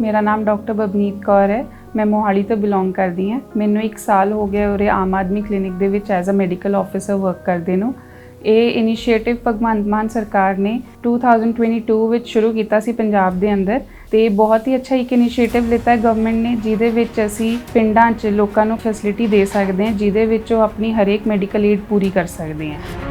ਮੇਰਾ ਨਾਮ ਡਾਕਟਰ ਬਬਨੀਤ ਕੌਰ ਹੈ। ਮੈਂ ਮੋਹਾਲੀ ਤੋਂ ਬਿਲੋਂਗ ਕਰਦੀ ਹਾਂ। ਮੈਨੂੰ 1 ਸਾਲ ਹੋ ਗਿਆ ਉਰੇ ਆਮ ਆਦਮੀ ਕਲੀਨਿਕ ਦੇ ਵਿੱਚ as a medical officer work ਕਰਦੇ ਨੂੰ। ਇਹ ਇਨੀਸ਼ੀਏਟਿਵ ਭਗਵੰਤ ਮਾਨ ਸਰਕਾਰ ਨੇ 2022 ਵਿੱਚ ਸ਼ੁਰੂ ਕੀਤਾ ਸੀ ਪੰਜਾਬ ਦੇ ਅੰਦਰ ਤੇ ਬਹੁਤ ਹੀ ਅੱਛਾ ਇੱਕ ਇਨੀਸ਼ੀਏਟਿਵ ਲਿੱਤਾ ਹੈ ਗਵਰਨਮੈਂਟ ਨੇ, ਜਿਹਦੇ ਵਿੱਚ ਅਸੀਂ ਪਿੰਡਾਂ 'ਚ ਲੋਕਾਂ ਨੂੰ ਫੈਸਿਲਿਟੀ ਦੇ ਸਕਦੇ ਹਾਂ, ਜਿਹਦੇ ਵਿੱਚ ਉਹ ਆਪਣੀ ਹਰੇਕ ਮੈਡੀਕਲ ਏਡ ਪੂਰੀ ਕਰ ਸਕਦੇ ਹਾਂ।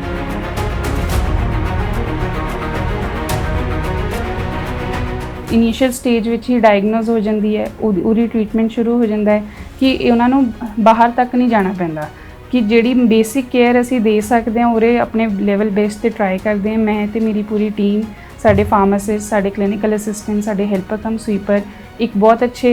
ਇਨੀਸ਼ੀਅਲ ਸਟੇਜ ਵਿੱਚ ਹੀ ਡਾਇਗਨੋਸ ਹੋ ਜਾਂਦੀ ਹੈ ਉਹਦੀ ਉਹਦੀ ਟ੍ਰੀਟਮੈਂਟ ਸ਼ੁਰੂ ਹੋ ਜਾਂਦਾ ਹੈ ਕਿ ਉਹਨਾਂ ਨੂੰ ਬਾਹਰ ਤੱਕ ਨਹੀਂ ਜਾਣਾ ਪੈਂਦਾ। ਕਿ ਜਿਹੜੀ ਬੇਸਿਕ ਕੇਅਰ ਅਸੀਂ ਦੇ ਸਕਦੇ ਹਾਂ, ਉਰੇ ਆਪਣੇ ਲੈਵਲ ਬੇਸ ਤੇ ਟਰਾਈ ਕਰਦੇ ਹਾਂ। ਮੈਂ ਤੇ ਮੇਰੀ ਪੂਰੀ ਟੀਮ ਸਾਡੇ ਫਾਰਮਾਸਿਸਟ ਸਾਡੇ ਕਲੀਨਿਕਲ ਅਸਿਸਟੈਂਟ ਸਾਡੇ ਹੈਲਪਰ ਕਮ ਸਵੀਪਰ ਇੱਕ ਬਹੁਤ ਅੱਛੇ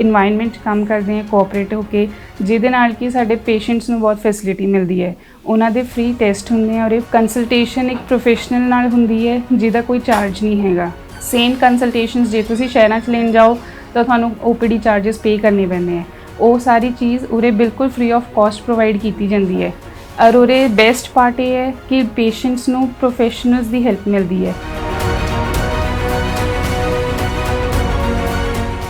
ਇਨਵਾਇਰਨਮੈਂਟ ਕੰਮ ਕਰਦੇ ਹਾਂ ਕੋਆਪਰੇਟ ਹੋ ਕੇ, ਜਿਹਦੇ ਨਾਲ ਕਿ ਸਾਡੇ ਪੇਸ਼ੈਂਟਸ ਨੂੰ ਬਹੁਤ ਫੈਸਿਲਿਟੀ ਮਿਲਦੀ ਹੈ। ਉਹਨਾਂ ਦੇ ਫ੍ਰੀ ਟੈਸਟ ਹੁੰਦੇ ਆ ਔਰ ਇਹ ਕੰਸਲਟੇਸ਼ਨ ਇੱਕ ਪ੍ਰੋਫੈਸ਼ਨਲ ਨਾਲ ਹੁੰਦੀ ਹੈ, ਜਿਹਦਾ ਕੋਈ ਚਾਰਜ ਨਹੀਂ ਹੈਗਾ। ਸੇਮ ਕੰਸਲਟੇਸ਼ਨਸ ਜੇ ਤੁਸੀਂ ਸ਼ਹਿਰਾਂ 'ਚ ਲੈਣ ਜਾਓ, ਤਾਂ ਤੁਹਾਨੂੰ OPD ਚਾਰजेस ਪੇ ਕਰਨੇ ਪੈਂਦੇ ਆ। ਉਹ ਸਾਰੀ ਚੀਜ਼ ਉਰੇ ਬਿਲਕੁਲ ਫ੍ਰੀ ਆਫ ਕਾਸਟ ਪ੍ਰੋਵਾਈਡ ਕੀਤੀ ਜਾਂਦੀ ਹੈ। ਔਰ ਉਰੇ ਬੈਸਟ ਪਾਰਟ ਇਹ ਹੈ ਕਿ ਪੇਸ਼ੈਂਟਸ ਨੂੰ ਪ੍ਰੋਫੈਸ਼ਨਲਸ ਦੀ ਹੈਲਪ ਮਿਲਦੀ ਹੈ।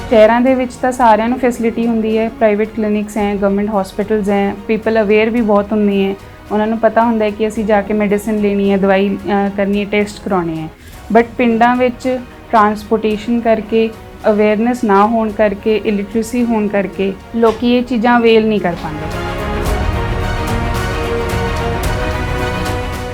ਸ਼ਹਿਰਾਂ ਦੇ ਵਿੱਚ ਤਾਂ ਸਾਰਿਆਂ ਨੂੰ ਫੈਸਿਲਿਟੀ ਹੁੰਦੀ ਹੈ। ਪ੍ਰਾਈਵੇਟ ਕਲੀਨਿਕਸ ਹੈ ਗਵਰਨਮੈਂਟ ਹਸਪੀਟਲਸ ਹੈ ਪੀਪਲ ਅਵੇਅਰ ਵੀ ਬਹੁਤ ਹੁੰਦੇ ਹੈ। ਉਹਨਾਂ ਨੂੰ ਪਤਾ ਹੁੰਦਾ ਹੈ ਕਿ ਅਸੀਂ ਜਾ ਕੇ ਮੈਡੀਸਿਨ ਲੈਣੀ ਹੈ, ਦਵਾਈ ਕਰਨੀ ਹੈ ਟੈਸਟ ਕਰਾਉਣੇ ਹੈ। ਬਟ ਪਿੰਡਾਂ ਵਿੱਚ ਟਰਾਂਸਪੋਰਟੇਸ਼ਨ ਕਰਕੇ ਅਵੇਅਰਨੈਸ ਨਾ ਹੋਣ ਕਰਕੇ ਇਲਿਟਰੇਸੀ ਹੋਣ ਕਰਕੇ ਲੋਕੀ ਇਹ ਚੀਜ਼ਾਂ ਅਵੇਲ ਨਹੀਂ ਕਰ ਪਾਉਂਦੇ।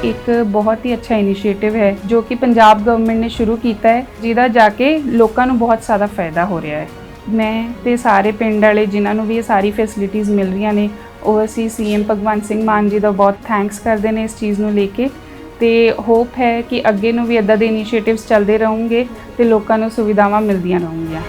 ਇੱਕ ਬਹੁਤ ਹੀ ਅੱਛਾ ਇਨੀਸ਼ੀਏਟਿਵ ਹੈ, ਜੋ ਕਿ ਪੰਜਾਬ ਗਵਰਨਮੈਂਟ ਨੇ ਸ਼ੁਰੂ ਕੀਤਾ ਹੈ, ਜਿਹਦਾ ਜਾ ਕੇ ਲੋਕਾਂ ਨੂੰ ਬਹੁਤ ਜ਼ਿਆਦਾ ਫਾਇਦਾ ਹੋ ਰਿਹਾ ਹੈ। ਮੈਂ ਤੇ ਸਾਰੇ ਪਿੰਡ ਵਾਲੇ ਜਿਨ੍ਹਾਂ ਨੂੰ ਵੀ ਇਹ ਸਾਰੀ ਫੈਸਿਲਿਟੀਆਂ ਮਿਲ ਰਹੀਆਂ ਨੇ ਉਹ ਅਸੀਂ ਸੀਐਮ ਭਗਵੰਤ ਸਿੰਘ ਮਾਨ ਜੀ ਦਾ ਬਹੁਤ ਥੈਂਕਸ ਕਰਦੇ ਨੇ ਇਸ ਚੀਜ਼ ਨੂੰ ਲੈ ਕੇ। ਤੇ ਹੋਪ ਹੈ ਕਿ ਅੱਗੇ ਨੂੰ ਵੀ ਇਦਾਂ ਦੇ ਇਨੀਸ਼ੀਏਟਿਵਸ ਚੱਲਦੇ ਰਹੂਗੇ ਤੇ ਲੋਕਾਂ ਨੂੰ ਸੁਵਿਧਾਵਾਂ ਮਿਲਦੀਆਂ ਰਹੂਗੀਆਂ।